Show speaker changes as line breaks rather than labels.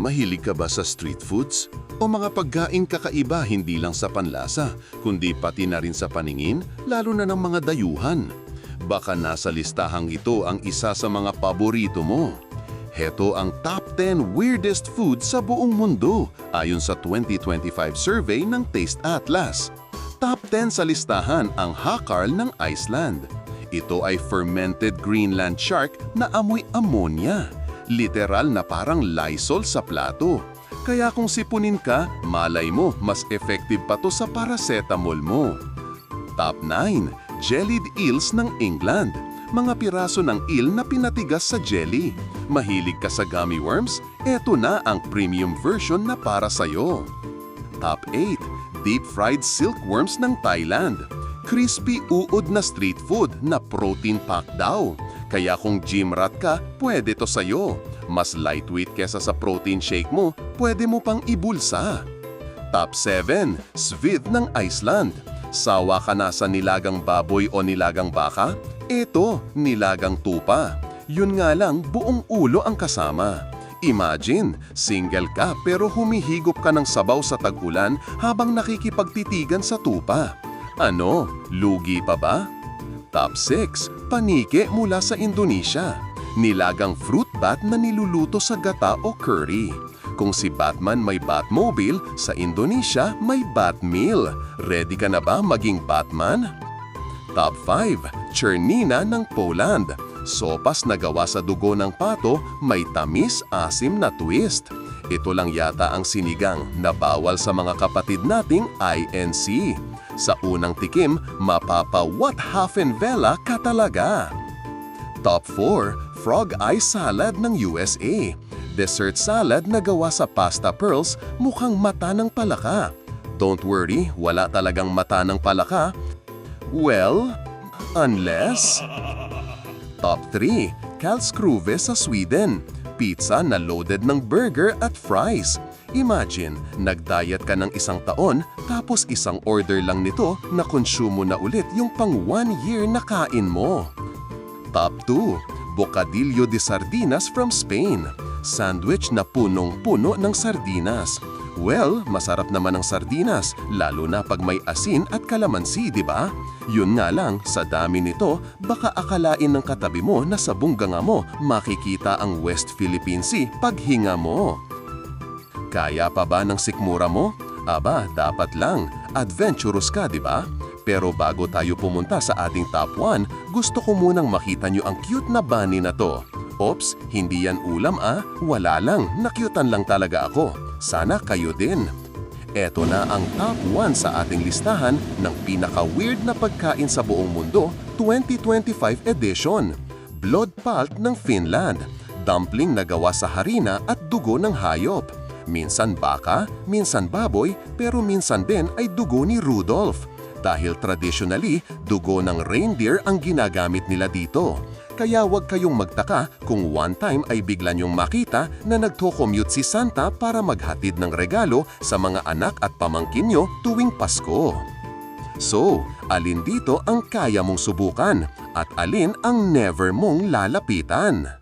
Mahilig ka ba sa street foods? O mga pagkain kakaiba hindi lang sa panlasa, kundi pati na rin sa paningin, lalo na ng mga dayuhan? Baka nasa listahang ito ang isa sa mga paborito mo. Heto ang top 10 weirdest foods sa buong mundo ayon sa 2025 survey ng Taste Atlas. Top 10 sa listahan ang hakarl ng Iceland. Ito ay fermented Greenland shark na amoy ammonia. Literal na parang Lysol sa plato. Kaya kung sipunin ka, malay mo mas effective pa to sa paracetamol mo. Top 9. Jellied eels ng England. Mga piraso ng eel na pinatigas sa jelly. Mahilig ka sa gummy worms? Eto na ang premium version na para sa'yo. Top 8. Deep fried silkworms ng Thailand. Crispy uod na street food na protein pack daw. Kaya kung gym rat ka, pwede to sa'yo. Mas lightweight kesa sa protein shake mo, pwede mo pang ibulsa. Top 7. Svid ng Iceland. Sawa ka na sa nilagang baboy o nilagang baka? Ito, nilagang tupa. Yun nga lang, buong ulo ang kasama. Imagine, single ka pero humihigop ka ng sabaw sa tag-ulan habang nakikipagtitigan sa tupa. Ano, lugi pa ba? Top 6. Panike mula sa Indonesia. Nilagang fruit bat na niluluto sa gata o curry. Kung si Batman may Batmobile, sa Indonesia may Batmeal. Ready ka na ba maging Batman? Top 5. Chernina ng Poland. Sopas na gawa sa dugo ng pato, may tamis, asim na twist. Ito lang yata ang sinigang na bawal sa mga kapatid nating INC. Sa unang tikim, mapapa what vela ka talaga. Top 4. Frog Eye Salad ng USA. Dessert salad na gawa sa pasta pearls mukhang mata ng palaka. Don't worry, wala talagang mata ng palaka. Well, unless... Top 3. Karlskrove sa Sweden. Pizza na loaded ng burger at fries. Imagine, nag-diet ka ng isang taon tapos isang order lang nito na konsumo na ulit yung pang one year na kain mo. Top 2. Bocadillo de sardinas from Spain. Sandwich na punong-puno ng sardinas. Well, masarap naman ang sardinas, lalo na pag may asin at kalamansi, di ba? Yun nga lang, sa dami nito, baka akalain ng katabi mo na sa bungganga mo makikita ang West Philippine Sea paghinga mo. Kaya pa ba ng sikmura mo? Aba, dapat lang. Adventurous ka, di ba? Pero bago tayo pumunta sa ating top 1, gusto ko munang makita nyo ang cute na bunny na to. Ops, hindi yan ulam ah. Wala lang, nakyutan lang talaga ako. Sana kayo din. Eto na ang top 1 sa ating listahan ng pinaka-weird na pagkain sa buong mundo 2025 edition. Blood palt ng Finland. Dumpling na gawa sa harina at dugo ng hayop. Minsan baka, minsan baboy, pero minsan din ay dugo ni Rudolph. Dahil traditionally, dugo ng reindeer ang ginagamit nila dito. Kaya huwag kayong magtaka kung one time ay bigla niyong makita na nagto-commute si Santa para maghatid ng regalo sa mga anak at pamangkin niyo tuwing Pasko. So, alin dito ang kaya mong subukan at alin ang never mong lalapitan?